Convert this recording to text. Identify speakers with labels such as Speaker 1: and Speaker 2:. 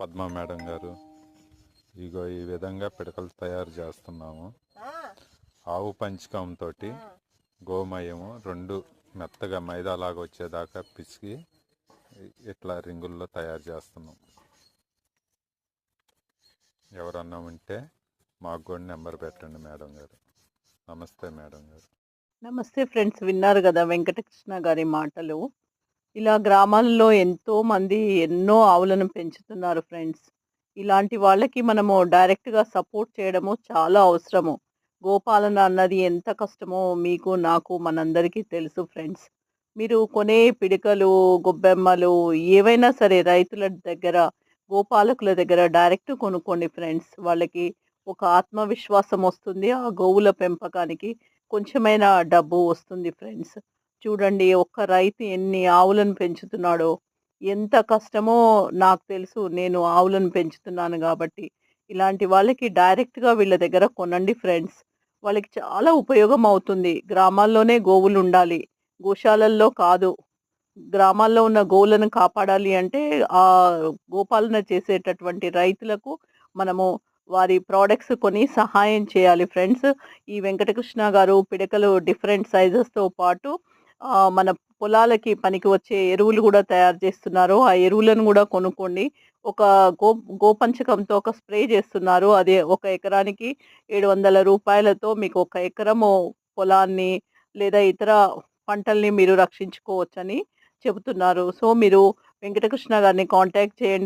Speaker 1: Padma madam గారు. ఇగో ఈ విధంగా పిడకలు తయారు చేస్తున్నాము. ఆవు పంచకంతో గోమయము రెండు మెత్తగా మైదాలాగా వచ్చేదాకా పిసికి ఇట్లా రింగుల్లో తయారు చేస్తున్నాం. ఎవరన్నా ఉంటే మాకు కూడా నెంబర్ పెట్టండి మేడం గారు. నమస్తే మేడం గారు.
Speaker 2: నమస్తే ఫ్రెండ్స్ విన్నారు కదా వెంకటకృష్ణ గారి మాటలు. ఇలా గ్రామాల్లో ఎంతో మంది ఎన్నో ఆవులను పెంచుతున్నారు ఫ్రెండ్స్. ఇలాంటి వాళ్ళకి మనము డైరెక్ట్గా సపోర్ట్ చేయడము చాలా అవసరము. గోపాలన అన్నది ఎంత కష్టమో మీకు నాకు మనందరికీ తెలుసు ఫ్రెండ్స్. మీరు కొనే పిడికలు గొబ్బెమ్మలు ఏవైనా సరే రైతుల దగ్గర గోపాలకుల దగ్గర డైరెక్ట్ కొనుక్కోండి ఫ్రెండ్స్. వాళ్ళకి ఒక ఆత్మవిశ్వాసం వస్తుంది. ఆ గోవుల పెంపకానికి కొంచెమైనా డబ్బు వస్తుంది ఫ్రెండ్స్. చూడండి ఒక్క రైతు ఎన్ని ఆవులను పెంచుతున్నాడో. ఎంత కష్టమో నాకు తెలుసు నేను ఆవులను పెంచుతున్నాను కాబట్టి. ఇలాంటి వాళ్ళకి డైరెక్ట్గా వీళ్ళ దగ్గర కొనండి ఫ్రెండ్స్. వాళ్ళకి చాలా ఉపయోగం అవుతుంది. గ్రామాల్లోనే గోవులు ఉండాలి. గోశాలల్లో కాదు. గ్రామాల్లో ఉన్న గోవులను కాపాడాలి అంటే ఆ గోపాలన చేసేటటువంటి రైతులకు మనము వారి ప్రోడక్ట్స్ కొని సహాయం చేయాలి ఫ్రెండ్స్. ఈ వెంకటకృష్ణ గారు పిడకలు డిఫరెంట్ సైజెస్తో పాటు మన పొలాలకి పనికి వచ్చే ఎరువులు కూడా తయారు చేస్తున్నారు. ఆ ఎరువులను కూడా కొనుక్కోండి. ఒక గో గోపంచకంతో ఒక స్ప్రే చేస్తున్నారు. అదే ఒక ఎకరానికి ఏడు వందల రూపాయలతో మీకు ఒక ఎకరము పొలాన్ని లేదా ఇతర పంటల్ని మీరు రక్షించుకోవచ్చని చెబుతున్నారు. సో మీరు వెంకటకృష్ణ గారిని కాంటాక్ట్ చేయండి.